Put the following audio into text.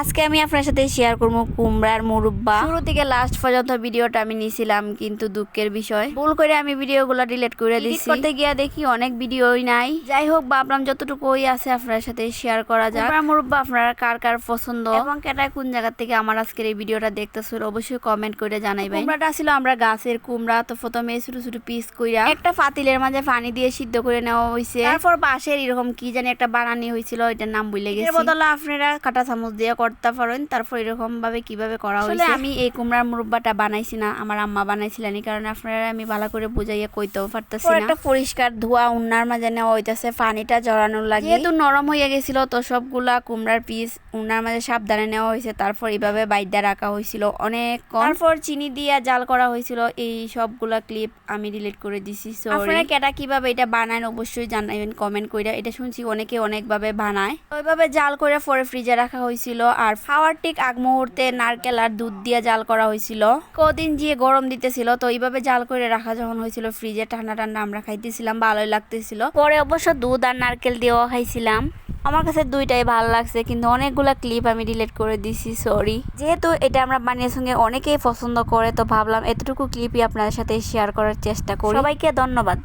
আজকে আমি আপনার সাথে শেয়ার করব কুমড়ার মুরব্বা। শুরু থেকে লাস্ট পর্যন্ত ভিডিওটা আমি নিয়েছিলাম কিন্তু দুঃখের বিষয়। ভুল করে আমি ভিডিওগুলো ডিলিট করে দিচ্ছি করতে গিয়ে দেখি অনেক ভিডিওই নাই। যাই হোক ভাবলাম যতটুকু ওই আছে আপনার সাথে শেয়ার করা যায় কুমড়ার মুরব্বা আপনারা কার কার পছন্দ? এবং কেটা কোন জায়গা থেকে আমার আজকের এই ভিডিওটা দেখতেছিল অবশ্যই কমেন্ট করে জানাইবেন। কুমড়াটা ছিল আমরা গাছের কুমড়া তো প্রথমে ছোট ছোট পিস কইরা একটা ফাতিলের মাঝে পানি দিয়ে সিদ্ধ করে নেওয়া হয়েছে তারপর বাঁশের এরকম কি জানি একটা বানানি হয়েছিল এটার নাম ভুলে গেছে। বদলে আপনারা কাটা চামচ দিয়ে করতে পারেন তারপর এরকম ভাবে কীভাবে করা হয়েছে? আমি এই কুমড়ার মুরব্বাটা বানাইছি না আমার আম্মা বানাইছিলেন এই কারণে আপনারা আমি ভালো করে বুঝাইয়া কইতেও পারতেছি না। একটা পরিষ্কার ধোয়া উন্নার মাঝে নেওয়া হইতাছে পানিটা জড়ানোর লাগে। যেহেতু নরম হয়ে গেছিল তো সবগুলা কুমড়ার পিস উন্নার মাঝে সাবধানে নেওয়া হয়েছে তারপর এইভাবে বাইদা রাখা হয়েছিল অনেক তারপর চিনি দিয়ে জাল করা হয়েছিল এই সবগুলা ক্লিপ আমি ডিলিট করে দিছি সরি আপনারা কেটা কীভাবে এটা বানায় অবশ্যই জানাবেন কমেন্ট করে এটা শুনছি অনেকে অনেকভাবে বানায়। ওইভাবে জাল করে পরে ফ্রিজে রাখা হয়েছিল আর খাওয়ার ঠিক আগ মুহূর্তে নারকেল আর দুধ দিয়ে জাল করা হয়েছিল। কদিন গিয়ে গরম দিতেছিল, তো এইভাবে জাল করে রাখা যখন হয়েছিল ফ্রিজে ঠান্ডা ঠান্ডা আমরা খাইতেছিলাম, ভালোই লাগতেছিল। পরে অবশ্য দুধ আর নারকেল দিয়েও খাইছিলাম। আমার কাছে দুইটাই ভালো লাগছে, কিন্তু অনেকগুলা ক্লিপ আমি ডিলিট করে দিছি সরি যেহেতু এটা আমরা বানিয়ে সঙ্গে অনেকেই পছন্দ করে, তো ভাবলাম এতটুকু ক্লিপই আপনাদের সাথে শেয়ার করার চেষ্টা করি। সবাইকে ধন্যবাদ।